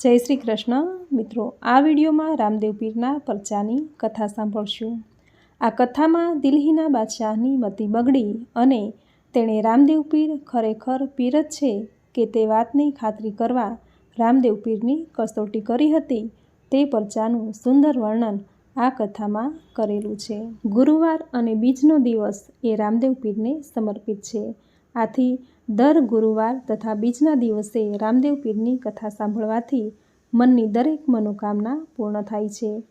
જય શ્રી કૃષ્ણ. મિત્રો, આ વિડીયોમાં રામદેવ પીરના પરચાની કથા સાંભળશું. આ કથામાં દિલ્હીના બાદશાહની મતિ બગડી અને તેણે રામદેવ પીર ખરેખર પીર જ છે કે તે વાતની ખાતરી કરવા રામદેવ પીરની કસોટી કરી હતી તે પરચાનું સુંદર વર્ણન આ કથામાં કરેલું છે. ગુરુવાર અને બીજનો દિવસ એ રામદેવ પીરને સમર્પિત છે. આથી દર ગુરુવાર તથા બીજના દિવસે રામદેવ પીરની કથા સાંભળવાથી મનની દરેક મનોકામના પૂર્ણ થાય છે.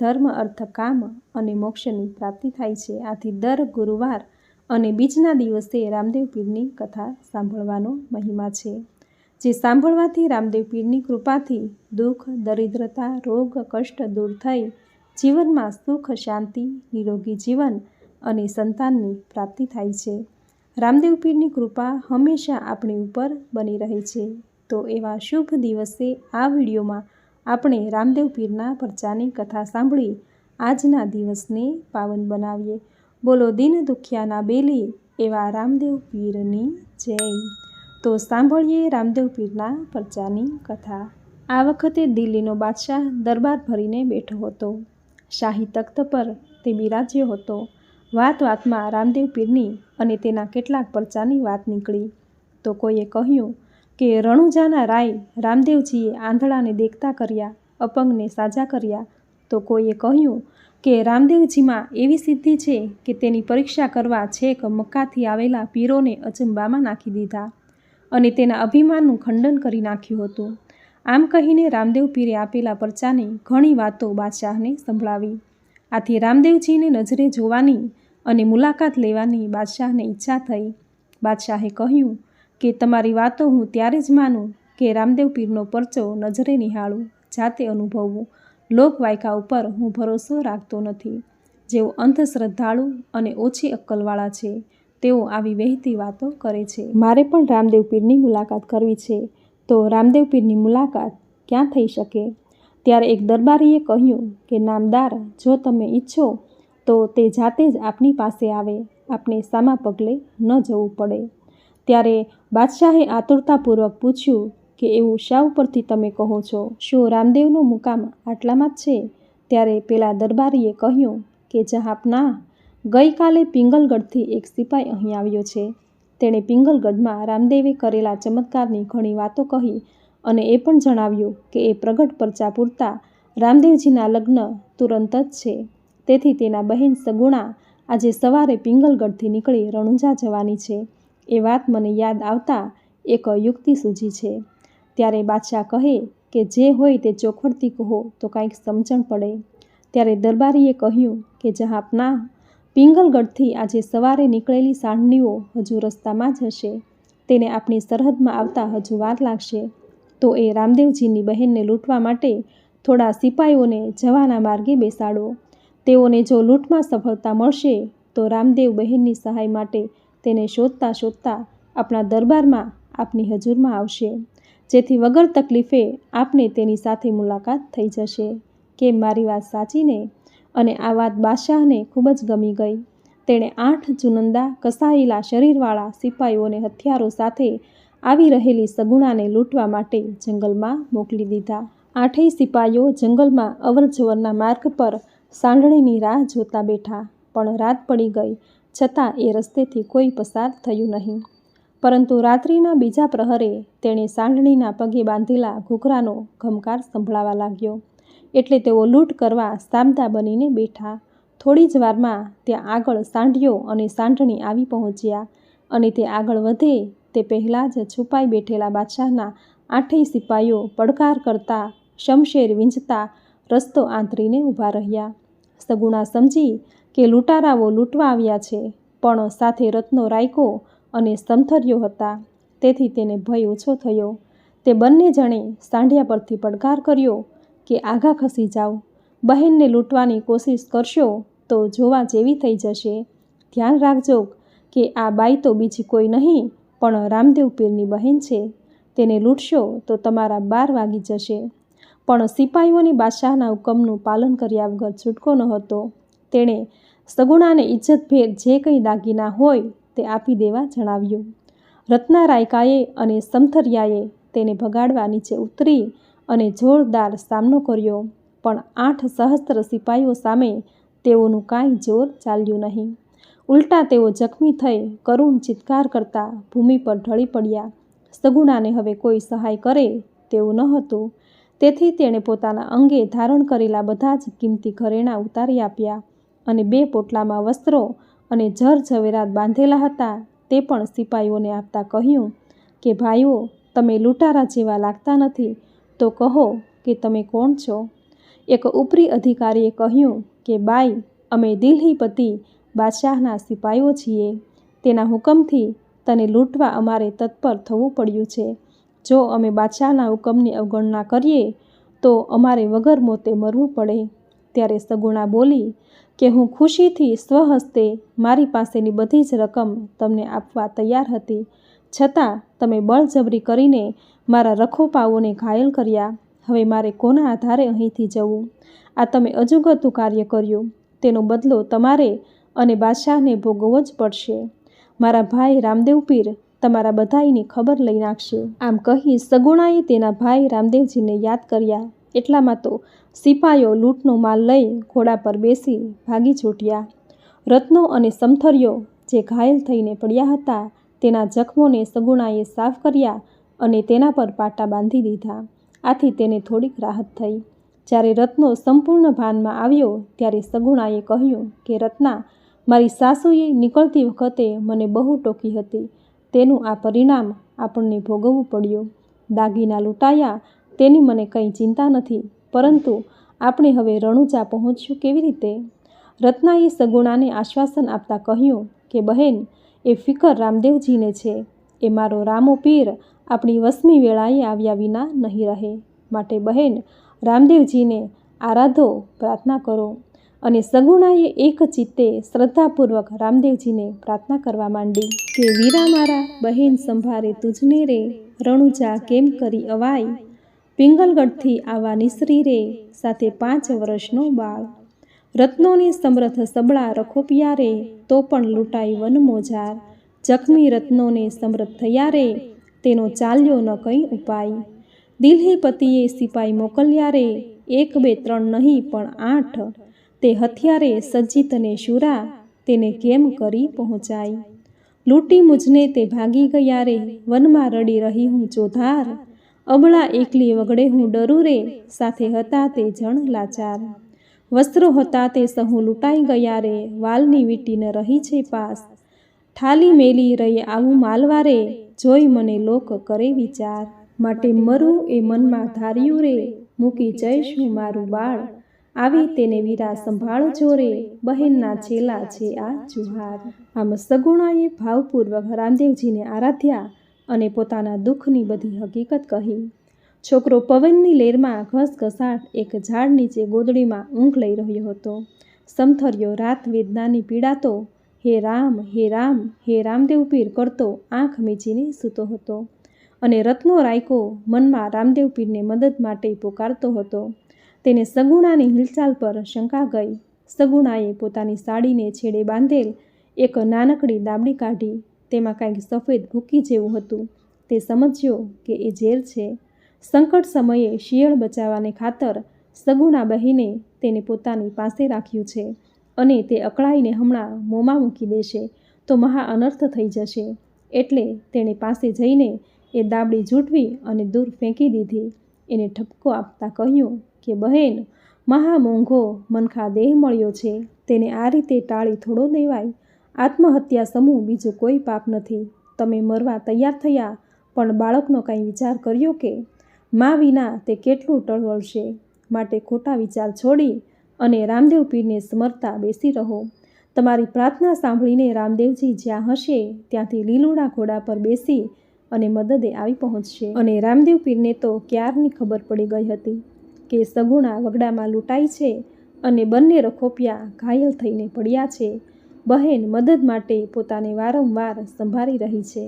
ધર્મ, અર્થ, કામ અને મોક્ષની પ્રાપ્તિ થાય છે. આથી દર ગુરુવાર અને બીજના દિવસે રામદેવ પીરની કથા સાંભળવાનો મહિમા છે. જે સાંભળવાથી રામદેવ પીરની કૃપાથી દુઃખ, દરિદ્રતા, રોગ, કષ્ટ દૂર થઈ જીવનમાં સુખ, શાંતિ, નિરોગી જીવન અને સંતાનની પ્રાપ્તિ થાય છે. રામદેવ પીરની કૃપા હંમેશા આપણી ઉપર બની રહે છે. તો એવા શુભ દિવસે આ વિડીયોમાં આપણે રામદેવ પીરના પરચાની કથા સાંભળી, આજના દિવસને પાવન બનાવીએ. બોલો દિન દુખિયાના બેલી એવા રામદેવ પીરની જય. તો સાંભળીએ રામદેવ પીરના પરચાની કથા. આ વખતે દિલ્હીનો બાદશાહ દરબાર ભરીને બેઠો હતો. શાહી તખ્ત પર તે બિરાજ્યો હતો. વાત વાતમાં રામદેવ પીરની અને તેના કેટલાક પરચાની વાત નીકળી. તો કોઈએ કહ્યું કે રણુજાના રાય રામદેવજીએ આંધળાને દેખતા કર્યા, અપંગને સાજા કર્યા. તો કોઈએ કહ્યું કે રામદેવજીમાં એવી સિદ્ધિ છે કે તેની પરીક્ષા કરવા છેક મક્કાથી આવેલા પીરોને અચંબામાં નાખી દીધા અને તેના અભિમાનનું ખંડન કરી નાખ્યું હતું. આમ કહીને રામદેવ પીરે આપેલા પરચાની ઘણી વાતો બાદશાહને સંભળાવી. આથી રામદેવજીને નજરે જોવાની અને મુલાકાત લેવાની બાદશાહને ઈચ્છા થઈ. બાદશાહે કહ્યું કે, તમારી વાતો હું ત્યારે જ માનું કે રામદેવ પીરનો પરચો નજરે નિહાળું, જાતે અનુભવવું લોકવાયકા ઉપર હું ભરોસો રાખતો નથી. જેઓ અંધશ્રદ્ધાળુ અને ઓછી અક્કલવાળા છે, તેઓ આવી વહેતી વાતો કરે છે. મારે પણ રામદેવ પીરની મુલાકાત કરવી છે. તો રામદેવ પીરની મુલાકાત ક્યાં થઈ શકે? ત્યારે એક દરબારીએ કહ્યું કે, નામદાર, જો તમે ઈચ્છો તો તે જાતે જ આપની પાસે આવે, આપને સામા પગલે ન જવું પડે. ત્યારે બાદશાહે આતુરતાપૂર્વક પૂછ્યું કે એવું શા ઉપરથી તમે કહો છો? શું રામદેવનો મુકામ આટલામાં જ છે? ત્યારે પેલા દરબારીએ કહ્યું કે જહાપના, ગઈકાલે પિંગલગઢથી એક સિપાઈ અહીં આવ્યો છે. તેણે પિંગલગઢમાં રામદેવે કરેલા ચમત્કારની ઘણી વાતો કહી અને એ પણ જણાવ્યું કે એ પ્રગટ પરચા પૂરતા રામદેવજીના લગ્ન તુરંત જ છે. તેથી તેના બહેન સગુણા આજે સવારે પિંગલગઢથી નીકળી રણુજા જવાની છે. એ વાત મને યાદ આવતા એક યુક્તિ સૂજી છે. ત્યારે બાદશાહ કહે કે જે હોય તે ચોખવટથી કહો તો કાંઈક સમજણ પડે. ત્યારે દરબારીએ કહ્યું કે જહાપના પિંગલગઢથી આજે સવારે નીકળેલી સાંઢણીઓ હજુ રસ્તામાં જ હશે. તેને આપણી સરહદમાં આવતા હજુ વાર લાગશે. તો એ રામદેવજીની બહેનને લૂંટવા માટે થોડા સિપાઈઓને જવાના માર્ગે બેસાડો. તેઓને જો લૂંટમાં સફળતા મળશે, તો રામદેવ બહેનની સહાય માટે તેને શોધતા શોધતા આપણા દરબારમાં આપની હજુરમાં આવશે. જેથી વગર તકલીફે આપને તેની સાથે મુલાકાત થઈ જશે. કે મારી વાત સાચી ને? અને આ વાત બાદશાહને ખૂબ જ ગમી ગઈ. તેણે આઠ ચુનંદા કસાયેલા શરીરવાળા સિપાઈઓને હથિયારો સાથે આવી રહેલી સગુણાને લૂંટવા માટે જંગલમાં મોકલી દીધા. આઠેય સિપાઈઓ જંગલમાં અવરજવરના માર્ગ પર સાંઢણીની રાહ જોતા બેઠા, પણ રાત પડી ગઈ, છતાં એ રસ્તેથી કોઈ પસાર થયું નહીં. પરંતુ રાત્રિના બીજા પ્રહરે તેણે સાંડણીના પગે બાંધેલા ઘૂઘરાનો ઘમકાર સંભળાવા લાગ્યો. એટલે તેઓ લૂંટ કરવા સામદા બનીને બેઠા. થોડી જ વારમાં ત્યાં આગળ સાંઢીઓ અને સાંઢણી આવી પહોંચ્યા અને તે આગળ વધે તે પહેલાં જ છુપાઈ બેઠેલા બાદશાહના આઠેય સિપાઈઓ પડકાર કરતા, શમશેર વીંજતા રસ્તો આંતરીને ઊભા રહ્યા. સગુણા સમજી કે લૂંટારાઓ લૂંટવા આવ્યા છે, પણ સાથે રત્નો રાયકો અને સમથર્યો હતા. તેથી તેને ભય ઓછો થયો. તે બંને જણે સાંઢિયા પરથી પડકાર કર્યો કે આઘા ખસી જાઓ. બહેનને લૂંટવાની કોશિશ કરશો તો જોવા જેવી થઈ જશે. ધ્યાન રાખજો કે આ બાઈ તો બીજી કોઈ નહીં, પણ રામદેવ પીરની બહેન છે. તેને લૂંટશો તો તમારા બાર વાગી જશે. પણ સિપાહીઓની બાદશાહના હુકમનું પાલન કર્યા વગર છૂટકો ન હતો. તેણે સગુણાને ઇજ્જતભેર જે કંઈ દાગીના હોય તે આપી દેવા જણાવ્યું. રત્ના રાયકાએ અને સમથરિયાએ તેને ભગાડવા નીચે ઉતરી અને જોરદાર સામનો કર્યો, પણ આઠ સહસ્ત્ર સિપાઈઓ સામે તેઓનું કાંઈ જોર ચાલ્યું નહીં. ઉલટા તેઓ જખમી થઈ કરુણ ચિત્કાર કરતા ભૂમિ પર ઢળી પડ્યા. સગુણાને હવે કોઈ સહાય કરે તેવું ન હતું. તેથી તેણે પોતાના અંગે ધારણ કરેલા બધા જ કિંમતી ઘરેણાં ઉતારી આપ્યા અને બે પોટલામાં વસ્ત્રો અને જર ઝવેરાત બાંધેલા હતા તે પણ સિપાઈઓને આપતા કહ્યું કે, ભાઈઓ, તમે લૂંટારા જેવા લાગતા નથી, તો કહો કે તમે કોણ છો? એક ઉપરી અધિકારીએ કહ્યું કે, બાઈ, અમે દિલ્હીપતિ બાદશાહના સિપાઈઓ છીએ. તેના હુકમથી તને લૂંટવા અમારે તત્પર થવું પડ્યું છે. જો અમે બાદશાહના હુકમની અવગણના કરીએ, તો અમારે વગર મોતે મરવું પડે. ત્યારે સગુણા બોલી, કે હું ખુશીથી સ્વહસ્તે મારી પાસેની બધી જ રકમ તમને આપવા તૈયાર હતી. છતાં તમે બળજબરી કરીને મારા રખોપાઓને ઘાયલ કર્યા. હવે મારે કોના આધારે અહીંથી જવું? આ તમે અજુગતું કાર્ય કર્યું. તેનો બદલો તમારે અને બાદશાહને ભોગવવો જ પડશે. મારા ભાઈ રામદેવ પીર તમારા બધાઈની ખબર લઈ નાખશે. આમ કહી સગુણાએ તેના ભાઈ રામદેવજીને યાદ કર્યા. એટલામાં તો સિપાઈઓ લૂંટનો માલ લઈ ઘોડા પર બેસી ભાગી છૂટ્યા. રત્નો અને સમથરીઓ જે ઘાયલ થઈને પડ્યા હતા, તેના જખમોને સગુણાએ સાફ કર્યા અને તેના પર પાટા બાંધી દીધા. આથી તેને થોડીક રાહત થઈ. જ્યારે રત્નો સંપૂર્ણ ભાનમાં આવ્યો, ત્યારે સગુણાએ કહ્યું કે, રત્ના, મારી સાસુએ નીકળતી વખતે મને બહુ ટોકી હતી. તેનું આ પરિણામ આપણને ભોગવવું પડ્યું. દાગીના લૂંટાયા તેની મને કંઈ ચિંતા નથી, પરંતુ આપણે હવે રણુજા પહોંચ્યું કેવી રીતે? રત્નાએ સગુણાને આશ્વાસન આપતા કહ્યું કે, બહેન, એ ફિકર રામદેવજીને છે. એ મારો રામો પીર આપણી વસમી વેળાએ આવ્યા વિના નહીં રહે. માટે બહેન, રામદેવજીને આરાધો, પ્રાર્થના કરો. અને સગુણાએ એક ચિત્તે શ્રદ્ધાપૂર્વક રામદેવજીને પ્રાર્થના કરવા માંડી કે, વીરા મારા, બહેન સંભારે તુજને રે, રણુજા કેમ કરી અવાય? પિંગલગઢથી આવા નિસરી રે, સાથે પાંચ વર્ષનો બાળ. રત્નોને સમરથ સબળા રખોપિયા રે, તો પણ લૂંટાઈ વન મોજાર. જખમી રત્નોને સમરથ થયા રે, તેનો ચાલ્યો ન કંઈ ઉપાય. દિલ્હીપતિએ સિપાઈ મોકલ્યા રે, એક બે ત્રણ નહીં પણ આઠ. તે હથિયારે સજ્જિતને શુરા તેને કેમ કરી પહોંચાય લૂંટી મુજને તે ભાગી ગયા રે, વનમાં રડી રહી હું ચોધાર. અબળા એકલી વગડે હું ડરું રે, સાથે હતા તે જણ લાચાર. વસ્ત્રો હતા તે સહુ લૂંટાઈ ગયા રે, વાલની વીટીને રહી છે પાસ. ઠાલી મેલી રહી આવું માલવારે જોઈ મને લોક કરે વિચાર. માટે મરું એ મનમાં ધાર્યું રે, મૂકી જઈશું મારું બાળ. આવી તેને વીરા સંભાળ જોરે બહેનના છેલા છે આ જુહાર. આમ સગુણાએ ભાવપૂર્વક રામદેવજીને આરાધ્યા અને પોતાના દુઃખની બધી હકીકત કહી. છોકરો પવનની લેરમાં ઘસઘસાટ એક ઝાડ નીચે ગોદડીમાં ઊંઘ લઈ રહ્યો હતો. સમથર્યો રાત વેદનાની પીડાતો હે રામ હે રામ, હે રામદેવ પીર કરતો આંખ મીચીને સૂતો હતો અને રત્નો રાયકો મનમાં રામદેવ પીરને મદદ માટે પોકારતો હતો. તેને સગુણાની હિલચાલ પર શંકા ગઈ. સગુણાએ પોતાની સાડીને છેડે બાંધેલ એક નાનકડી દાબડી કાઢી. તેમાં કાંઈક સફેદ ભૂકી જેવું હતું. તે સમજ્યો કે એ ઝેર છે. સંકટ સમયે શિયળ બચાવવાને ખાતર સગુણા બહેને તેને પોતાની પાસે રાખ્યું છે અને તે અકળાઈને હમણાં મોંમાં મૂકી દેશે તો મહા અનર્થ થઈ જશે. એટલે તેણે પાસે જઈને એ દાબડી જૂટવી અને દૂર ફેંકી દીધી. એને ઠપકો આપતા કહ્યું કે બહેન, મહા મોંઘો મનખા દેહ મળ્યો છે, તેને આ રીતે ટાળી થોડો દેવાય. આત્મહત્યા સમૂહ બીજો કોઈ પાપ નથી. તમે મરવા તૈયાર થયા, પણ બાળકનો કાંઈ વિચાર કર્યો કે? મા વિના તે કેટલું ટળવળશે? માટે ખોટા વિચાર છોડી અને રામદેવ પીરને સ્મરતા બેસી રહો. તમારી પ્રાર્થના સાંભળીને રામદેવજી જ્યાં હશે, ત્યાંથી લીલુડા ઘોડા પર બેસી અને મદદે આવી પહોંચશે. અને રામદેવ પીરને તો ક્યારની ખબર પડી ગઈ હતી? કે સગુણા વગડામાં લૂંટાઈ છે અને બંને રખોપિયા ઘાયલ થઈને પડ્યા છે. બહેન મદદ માટે પોતાને વારંવાર સંભાળી રહી છે.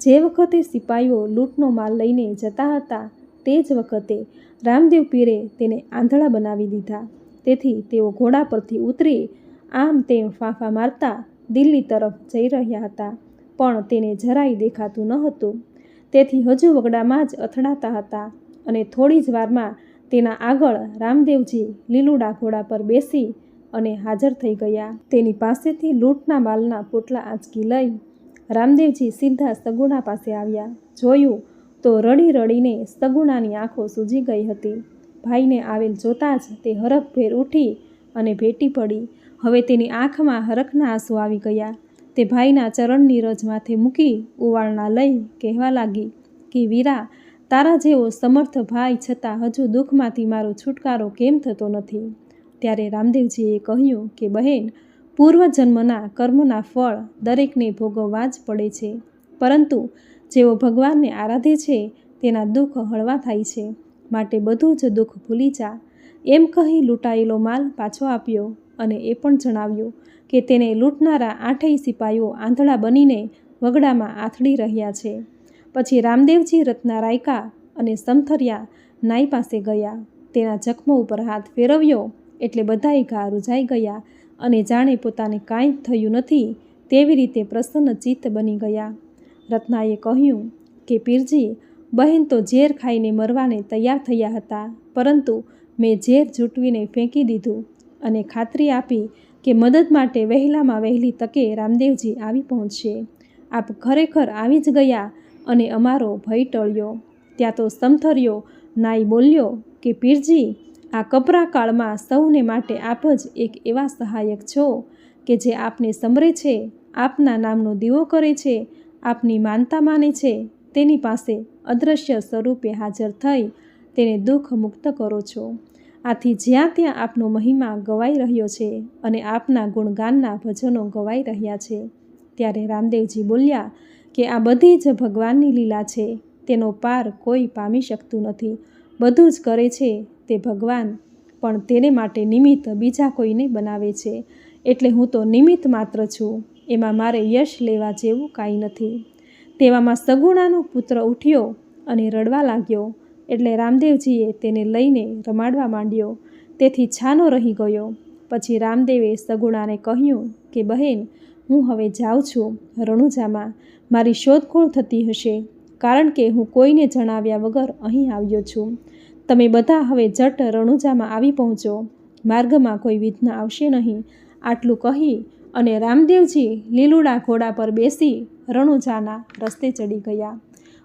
જે વખતે સિપાઈઓ લૂંટનો માલ લઈને જતા હતા, તે જ વખતે રામદેવ પીરે તેને આંધળા બનાવી દીધા. તેથી તેઓ ઘોડા પરથી ઉતરી આમ તેમ ફાંફા મારતા દિલ્હી તરફ જઈ રહ્યા હતા, પણ તેને જરાય દેખાતું ન હતું. તેથી હજુ વગડામાં જ અથડાતા હતા અને થોડી જ વારમાં તેના આગળ રામદેવજી લીલુડા ઘોડા પર બેસી અને હાજર થઈ ગયા. તેની પાસેથી લૂંટના માલના પોટલા આંચકી લઈ રામદેવજી સીધા સગુણા પાસે આવ્યા. જોયું તો રડી રડીને સગુણાની આંખો સૂજી ગઈ હતી. ભાઈને આવેલ જોતાં જ તે હરખભેર ઉઠી અને ભેટી પડી. હવે તેની આંખમાં હરખના આંસુ આવી ગયા. તે ભાઈના ચરણની રજ માથે મૂકી ઉવાળના લઈ કહેવા લાગી કે, વીરા તારા જેવો સમર્થ ભાઈ છતાં હજુ દુઃખમાંથી મારો છુટકારો કેમ થતો નથી? ત્યારે રામદેવજીએ કહ્યું કે, બહેન, પૂર્વજન્મના કર્મના ફળ દરેકને ભોગવવા જ પડે છે. પરંતુ જેઓ ભગવાનને આરાધે છે, તેના દુઃખ હળવા થાય છે. માટે બધું જ દુઃખ ભૂલી જા. એમ કહી લૂંટાયેલો માલ પાછો આપ્યો અને એ પણ જણાવ્યું કે, તેને લૂંટનારા આઠેય સિપાઈઓ આંધળા બનીને વગડામાં આથડી રહ્યા છે. પછી રામદેવજી રત્ના રાયકા અને સમથરિયા નાઈ પાસે ગયા. તેના જખમો ઉપર હાથ ફેરવ્યો એટલે બધાય ઘા રૂજાઈ ગયા અને જાણે પોતાને કાંઈ થયું નથી તેવી રીતે પ્રસન્ન ચિત્ત બની ગયા. રત્નાએ કહ્યું કે, પીરજી, બહેન તો ઝેર ખાઈને મરવાને તૈયાર થયા હતા, પરંતુ મેં ઝેર જૂટવીને ફેંકી દીધું અને ખાતરી આપી કે મદદ માટે વહેલામાં વહેલી તકે રામદેવજી આવી પહોંચશે. આપ ખરેખર આવી જ ગયા અને અમારો ભય ટળ્યો. ત્યાં તો સમથર્યો નાઈ બોલ્યો કે, પીરજી, આ કપરા કાળમાં સૌને માટે આપ જ એક એવા સહાયક છો કે જે આપને સમરે છે, આપના નામનો દીવો કરે છે, આપની માનતા માને છે, તેની પાસે અદૃશ્ય સ્વરૂપે હાજર થઈ તેને દુઃખ મુક્ત કરો છો. આથી જ્યાં ત્યાં આપનો મહિમા ગવાઈ રહ્યો છે અને આપના ગુણગાનના ભજનો ગવાઈ રહ્યા છે. ત્યારે રામદેવજી બોલ્યા કે આ બધી જ ભગવાનની લીલા છે, તેનો પાર કોઈ પામી શકતું નથી. બધું જ કરે છે તે ભગવાન, પણ તેને માટે નિમિત્ત બીજા કોઈને બનાવે છે. એટલે હું તો નિમિત્ત માત્ર છું, એમાં મારે યશ લેવા જેવું કાંઈ નથી. તેવામાં સગુણાનો પુત્ર ઉઠ્યો અને રડવા લાગ્યો, એટલે રામદેવજીએ તેને લઈને રમાડવા માંડ્યો. તેથી છાનો રહી ગયો. પછી રામદેવે સગુણાને કહ્યું કે, બહેન હું હવે જાઉં છું રણુજામાં. મારી શોધખોળ થતી હશે, કારણ કે હું કોઈને જણાવ્યા વગર અહીં આવ્યો છું. તમે બધા હવે જટ રણુજામાં આવી પહોંચો. માર્ગમાં કોઈ વિઘ્ન આવશે નહીં. આટલું કહી અને રામદેવજી લીલુડા ઘોડા પર બેસી રણુજાના રસ્તે ચડી ગયા.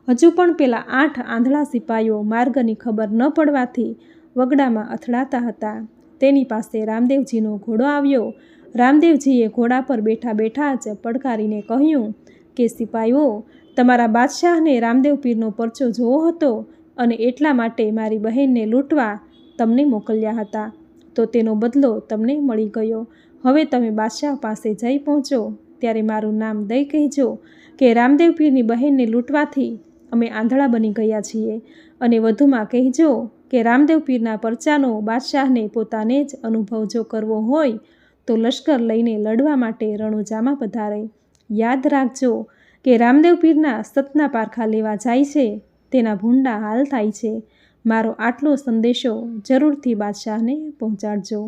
હજુ પણ પેલા આઠ આંધળા સિપાઈઓ માર્ગની ખબર ન પડવાથી વગડામાં અથડાતા હતા. તેની પાસે રામદેવજીનો ઘોડો આવ્યો. રામદેવજીએ ઘોડા પર બેઠા બેઠા જ પડકારીને કહ્યું કે, સિપાઈઓ, તમારા બાદશાહને રામદેવ પીરનો પરચો જોવો હતો અને એટલા માટે મારી બહેનને લૂંટવા તમને મોકલ્યા હતા. તો તેનો બદલો તમને મળી ગયો. હવે તમે બાદશાહ પાસે જઈ પહોંચો. ત્યારે મારું નામ દઈ કહેજો કે, રામદેવ પીરની બહેનને લૂંટવાથી અમે આંધળા બની ગયા છીએ. અને વધુમાં કહેજો કે, રામદેવ પીરના પરચાનો બાદશાહને પોતાને જ અનુભવ જો કરવો હોય તો લશ્કર લઈને લડવા માટે રણુજામાં પધારે. યાદ રાખજો કે રામદેવ પીરના સતના પારખા લેવા જાય છે, તેના ભૂંડા હાલ થાય છે. મારો આટલો સંદેશો જરૂરથી બાદશાહને પહોંચાડજો.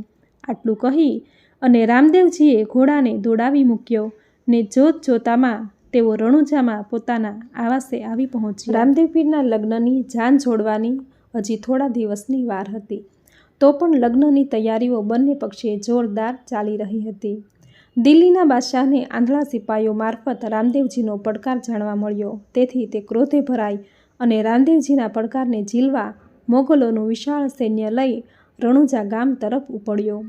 આટલું કહી અને રામદેવજીએ ઘોડાને દોડાવી મૂક્યો ને જોત જોતામાં તેઓ રણુજામાં પોતાના આવાસે આવી પહોંચ્યા. રામદેવ પીરના લગ્નની જાન છોડવાની હજી થોડા દિવસની વાર હતી. તો પણ લગ્નની તૈયારીઓ બંને પક્ષે જોરદાર ચાલી રહી હતી. દિલ્હીના બાદશાહને આંધળા સિપાઈઓ મારફત રામદેવજીનો પડકાર જાણવા મળ્યો. તેથી તે ક્રોધે ભરાઈ અને રામદેવજીના પડકારને ઝીલવા મોગલોનું વિશાળ સૈન્ય લઈ રણુજા ગામ તરફ ઉપડ્યો.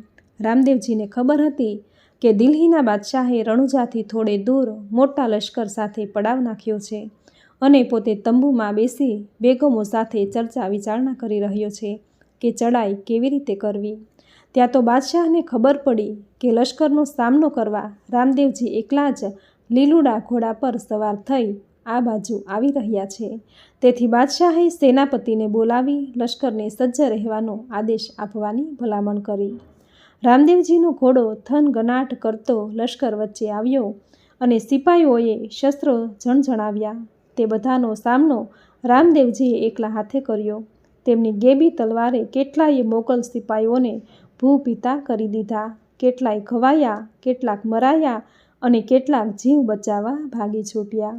રામદેવજીને ખબર હતી કે દિલ્હીના બાદશાહે રણુજાથી થોડે દૂર મોટા લશ્કર સાથે પડાવ નાખ્યો છે અને પોતે તંબુમાં બેસી બેગમો સાથે ચર્ચા વિચારણા કરી રહ્યો છે. કે ચડાઈ કેવી રીતે કરવી? ત્યાં તો બાદશાહને ખબર પડી કે લશ્કરનો સામનો કરવા રામદેવજી એકલા જ લીલુડા ઘોડા પર સવાર થઈ આ બાજુ આવી રહ્યા છે. તેથી બાદશાહે સેનાપતિને બોલાવી લશ્કરને સજ્જ રહેવાનો આદેશ આપવાની ભલામણ કરી. રામદેવજીનો ઘોડો થન ગનાટ કરતો લશ્કર વચ્ચે આવ્યો અને સિપાઈઓએ શસ્ત્રો ઝણઝણાવ્યા તે બધાનો સામનો રામદેવજીએ એકલા હાથે કર્યો. તેમની ગેબી તલવારે કેટલાય મોગલ સિપાઈઓને ભૂપિતા કરી દીધા. કેટલાય ઘવાયા કેટલાક મરાયા અને કેટલાક જીવ બચાવવા ભાગી છૂટ્યા.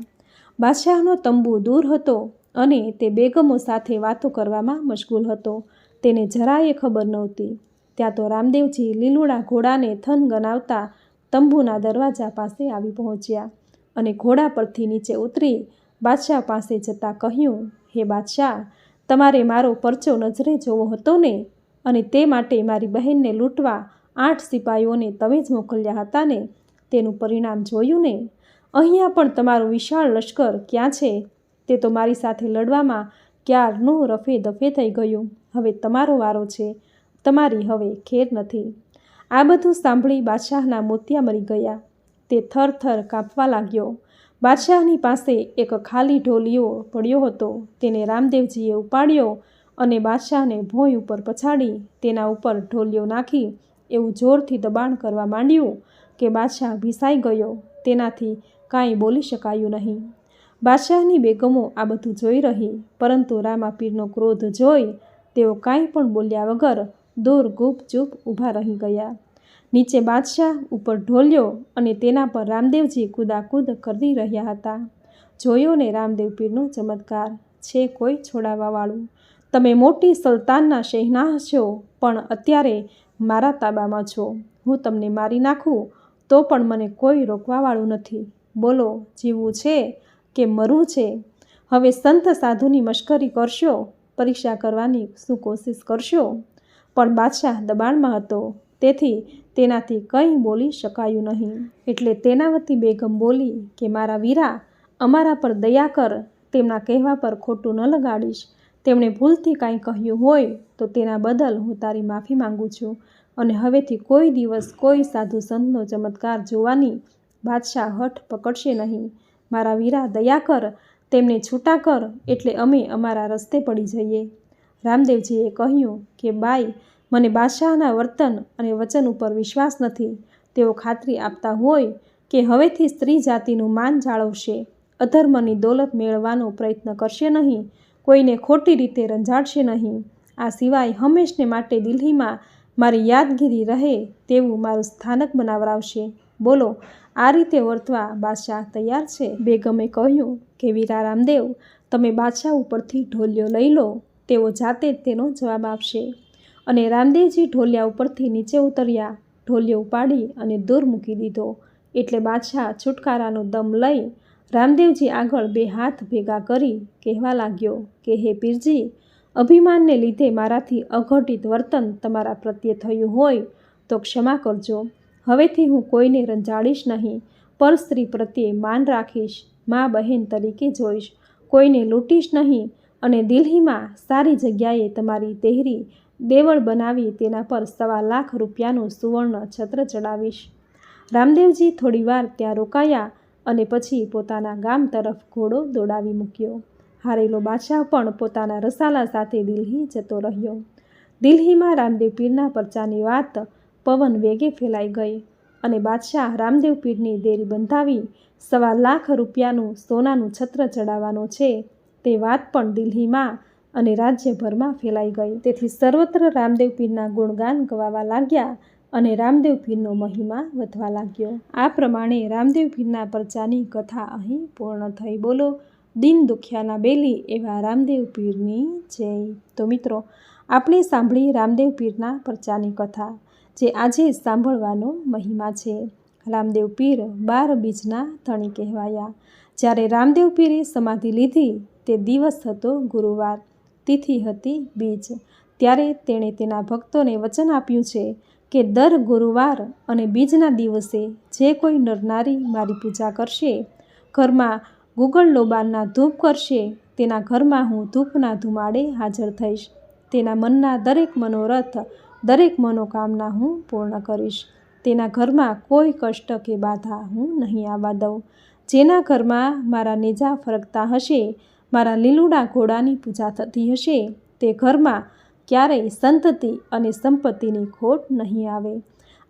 બાદશાહનો તંબુ દૂર હતો અને તે બેગમો સાથે વાતો કરવામાં મશગુલ હતો. તેને જરાય ખબર નહોતી. ત્યાં તો રામદેવજી લીલુડા ઘોડાને થન ગણાવતા તંબુના દરવાજા પાસે આવી પહોંચ્યા અને ઘોડા પરથી નીચે ઉતરી બાદશાહ પાસે જતાં કહ્યું, હે બાદશાહ તમારે મારો પરચો નજરે જોવો હતો ને? અને તે માટે મારી બહેનને લૂંટવા આઠ સિપાહીઓને તમે જ મોકલ્યા હતા ને? તેનું પરિણામ જોયું ને? અહીંયા પણ તમારું વિશાળ લશ્કર ક્યાં છે? તે તો મારી સાથે લડવામાં ક્યારનું રફે દફે થઈ ગયું. હવે તમારો વારો છે. તમારી હવે ખેર નથી. આ બધું સાંભળી બાદશાહના મોતિયા મરી ગયા. તે થર થર કાંપવા લાગ્યો. બાદશાહની પાસે એક ખાલી ઢોલિયો પડ્યો હતો. તેને રામદેવજીએ ઉપાડ્યો અને બાદશાહને ભોંય ઉપર પછાડી તેના ઉપર ઢોલિયો નાખી એવું જોરથી દબાણ કરવા માંડ્યું કે બાદશાહ ભીસાઈ ગયો. તેનાથી કાંઈ બોલી શકાયું નહીં. બાદશાહની બેગમો આ બધું જોઈ રહી, પરંતુ રામાપીરનો ક્રોધ જોઈ તેઓ કાંઈ પણ બોલ્યા વગર દૂર ગુપચૂપ ઊભા રહી ગયા. નીચે બાદશાહ ઉપર ઢોલ્યો અને તેના પર રામદેવજી કૂદાકૂદ કરી રહ્યા હતા. જોયો ને રામદેવ પીરનો ચમત્કાર. છે કોઈ છોડાવવાવાળું તમે મોટી સલ્તાનના શહેનાહ છો, પણ અત્યારે મારા તાબામાં છો. હું તમને મારી નાખું, તો પણ મને કોઈ રોકવાવાળું નથી. બોલો, જીવવું છે કે મરવું છે? હવે સંત સાધુની મશ્કરી કરશો, પરીક્ષા કરવાની શું કોશિશ કરશો? પણ બાદશાહ દબાણમાં હતો. તેથી તેનાથી કંઈ બોલી શકાયું નહીં. એટલે તેના વતી બેગમ બોલી કે, મારા વીરા, અમારા પર દયા કર, તેમના કહેવા પર ખોટું ન લગાડીશ. તેમણે ભૂલથી કાંઈ કહ્યું હોય તો તેના બદલ હું તારી માફી માંગુ છું. અને હવેથી કોઈ દિવસ કોઈ સાધુ સંતનો ચમત્કાર જોવાની બાદશાહ હઠ પકડશે નહીં. મારા વીરા, દયા કર, તેમને છૂટા કર, એટલે અમે અમારા રસ્તે પડી જઈએ. રામદેવજીએ કહ્યું કે, બાઈ મને બાદશાહના વર્તન અને વચન ઉપર વિશ્વાસ નથી. તેઓ ખાતરી આપતા હોય કે હવેથી સ્ત્રી જાતિનું માન જાળવશે. અધર્મની દોલત મેળવવાનો પ્રયત્ન કરશે નહીં. કોઈને ખોટી રીતે રંજાડશે નહીં. આ સિવાય હંમેશને માટે દિલ્હીમાં મારી યાદગીરી રહે તેવું મારું સ્થાનક બનાવરાવશે. બોલો, આ રીતે વર્તવા બાદશાહ તૈયાર છે? બેગમે કહ્યું કે, વીરા રામદેવ, તમે બાદશાહ ઉપરથી ઢોલિયો લઈ લો. તેઓ જાતે તેનો જવાબ આપશે. અને રામદેવજી ઢોલિયા ઉપરથી નીચે ઉતર્યા. ઢોલિયો ઉપાડી અને દૂર મૂકી દીધો. એટલે બાદશાહ છુટકારાનો દમ લઈ રામદેવજી આગળ બે હાથ ભેગા કરી કહેવા લાગ્યો કે, હે પીરજી, અભિમાનને લીધે મારાથી અઘટિત વર્તન તમારા પ્રત્યે થયું હોય તો ક્ષમા કરજો. હવેથી હું કોઈને રંજાડીશ નહીં, પર સ્ત્રી પ્રત્યે માન રાખીશ, મા બહેન તરીકે જોઈશ. કોઈને લૂંટીશ નહીં અને દિલ્હીમાં સારી જગ્યાએ તમારી દેહરી દેવળ બનાવી તેના પર સવા લાખ રૂપિયાનું સુવર્ણ છત્ર ચડાવીશ. રામદેવજી થોડીવાર ત્યાં રોકાયા અને પછી પોતાના ગામ તરફ ઘોડો દોડાવી મૂક્યો. હારેલો બાદશાહ પણ પોતાના રસાલા સાથે દિલ્હી જતો રહ્યો. દિલ્હીમાં રામદેવ પીરના પરચાની વાત પવન વેગે ફેલાઈ ગઈ અને બાદશાહ રામદેવ પીરની દેરી બંધાવી સવા લાખ રૂપિયાનું સોનાનું છત્ર ચડાવવાનો છે તે વાત પણ દિલ્હીમાં અને રાજ્યભરમાં ફેલાઈ ગઈ. તેથી સર્વત્ર રામદેવ પીરના ગુણગાન ગવાવા લાગ્યા અને રામદેવ પીરનો મહિમા વધવા લાગ્યો. આ પ્રમાણે રામદેવ પીરના પરચાની કથા અહીં પૂર્ણ થઈ. બોલો, દિન દુખ્યાના બેલી એવા રામદેવ પીરની જય. તો મિત્રો, આપણે સાંભળી રામદેવ પીરના પરચાની કથા, જે આજે સાંભળવાનો મહિમા છે. રામદેવ પીર બાર બીજના ધણી કહેવાયા. જ્યારે રામદેવ પીરે સમાધિ લીધી, તે દિવસ હતો ગુરુવાર. તિથિ હતી બીજ. ત્યારે તેણે તેના ભક્તોને વચન આપ્યું છે કે દર ગુરુવાર અને બીજના દિવસે જે કોઈ નરનારી મારી પૂજા કરશે, ઘરમાં ગુગળ લોબાનના ધૂપ કરશે, તેના ઘરમાં હું ધૂપના ધુમાડે હાજર થઈશ, તેના મનના દરેક મનોરથ, દરેક મનોકામના હું પૂર્ણ કરીશ, તેના ઘરમાં કોઈ કષ્ટ કે બાધા હું નહીં આવવા દઉં. જેના ઘરમાં મારા નેજા ફરકતા હશે મારા લીલુડા ઘોડાની પૂજા થતી હશે. તે ઘરમાં ક્યારેય સંતતિ અને સંપત્તિની ખોટ નહીં આવે.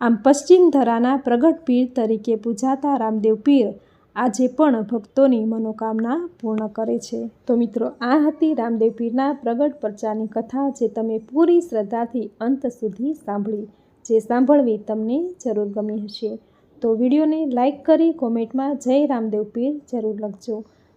આમ પશ્ચિમ ધરાના પ્રગટ પીર તરીકે પૂજાતા રામદેવ પીર આજે પણ ભક્તોની મનોકામના પૂર્ણ કરે છે. તો મિત્રો, આ હતી રામદેવ પીરના પ્રગટ પરચાની કથા જે તમે પૂરી શ્રદ્ધાથી અંત સુધી સાંભળી. જે સાંભળવી તમને જરૂર ગમી હશે. તો વિડીયોને લાઇક કરી કોમેન્ટમાં જય રામદેવ પીર જરૂર લખજો.